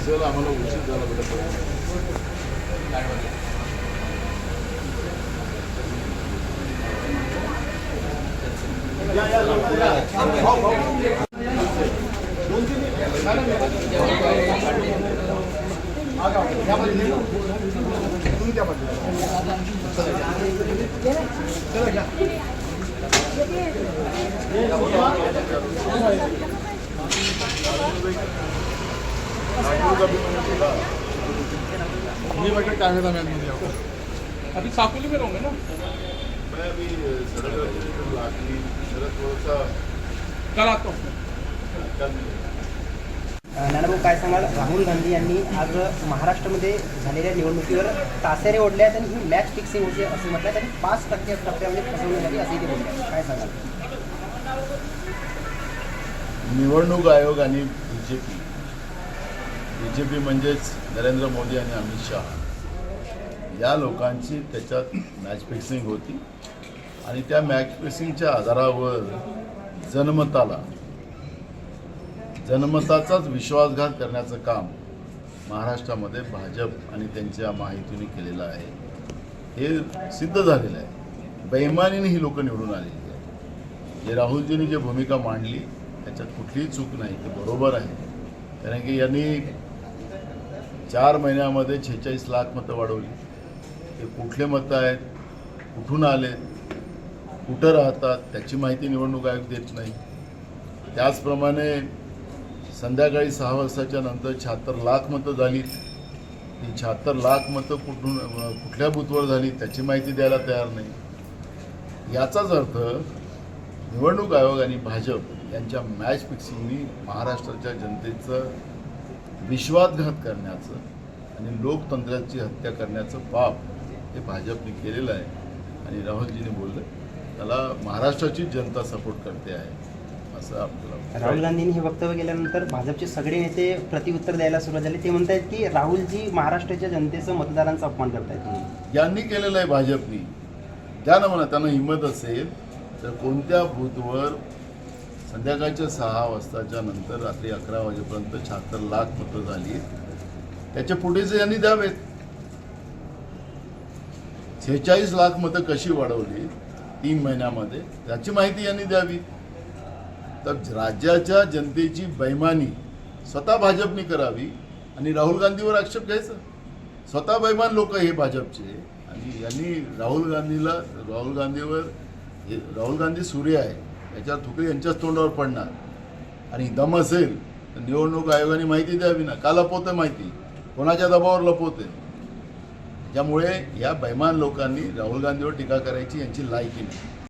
चल आम्हाला उशीर झाला बेटा ये बेटा कैमरा मैन मुझे आओ अभी साकोली में रहूंगे ना. मैं अभी सड़क लाखनी सड़क थोड़ा सा कल आता. हूँ कल नानाभाऊ काय सांगाल? राहुल गांधी यांनी आज महाराष्ट्रामध्ये झालेल्या निवडणुकीवर तासेरे ओढले आहेत आणि ही मॅच फिक्सिंग होते असं म्हटलं त्यांनी पाच टक्के टप्प्यामध्ये फसवणूक झाली असंही ते बोलले काय सांगाल? निवडणूक आयोग आणि B J P B J P म्हणजेच नरेंद्र मोदी आणि अमित शहा. या लोकांची त्याच्यात मॅच फिक्सिंग होती. आणि त्या मॅच फिक्सिंगच्या आधारावर जनमताला जनमताचाच विश्वासघात करण्याचं काम महाराष्ट्रामध्ये भाजप आणि त्यांच्या माहितीने केलेलं आहे. हे सिद्ध झालेलं आहे. बैमानीने ही लोकं निवडून आलेली आहे जे राहुलजींनी जी भूमिका मांडली त्याच्यात कुठलीही चूक नाही ते बरोबर आहे. कारण की यांनी चार महिन्यामध्ये छेचाळीस लाख मतं वाढवली. ते कुठले मतं आहेत? कुठून आले कुठं राहतात? त्याची माहिती निवडणूक आयोग देत नाही. त्याचप्रमाणे संध्याकाळी सहा वाजताच्या नंतर शहात्तर लाख मतं झाली. ती शहात्तर लाख मतं कुठून कुठल्या बूथवर झाली त्याची माहिती द्यायला तयार नाही. याचाच अर्थ निवडणूक आयोग आणि भाजप यांच्या मॅच फिक्सिंगनी महाराष्ट्राच्या जनतेचं विश्वासघात करण्याचं आणि लोकतंत्राची हत्या करण्याचं पाप हे भाजपने केलेलं आहे. आणि राहुलजीने बोललं त्याला महाराष्ट्राची जनता सपोर्ट करते आहे. असं आपल्याला राहुल गांधींनी हे वक्तव्य केल्यानंतर भाजपचे सगळे नेते प्रतिउत्तर द्यायला सुरुवात झाली. ते म्हणतायत की राहुलजी महाराष्ट्राच्या जनतेचं मतदारांचा अपमान करतायत यांनी केलेलं आहे भाजपनी. द्या ना म्हणा त्यांना हिंमत असेल तर कोणत्या बूथवर संध्याकाळच्या सहा वाजताच्या नंतर रात्री अकरा वाजेपर्यंत शहात्तर लाख मतं झाली. त्याच्या पुढेच यांनी द्यावेत. शेहेचाळीस लाख मतं कशी वाढवली? तीन महिन्यामध्ये. त्याची माहिती यांनी द्यावी. तर राज्याच्या जनतेची बैमानी स्वतः भाजपनी करावी आणि राहुल गांधीवर आक्षेप घ्यायचा. स्वतः बैमान लोक हे भाजपचे. आणि यांनी राहुल गांधीला राहुल गांधीवर राहुल गांधी सूर्य आहे. याच्यावर थुकडी यांच्याच तोंडावर पडणार. आणि दम असेल तर निवडणूक आयोगाने माहिती द्यावी ना. का लपवते माहिती. कोणाच्या दबावावर लपवते त्यामुळे या बैमान लोकांनी राहुल गांधीवर टीका करायची यांची लायकी नाही.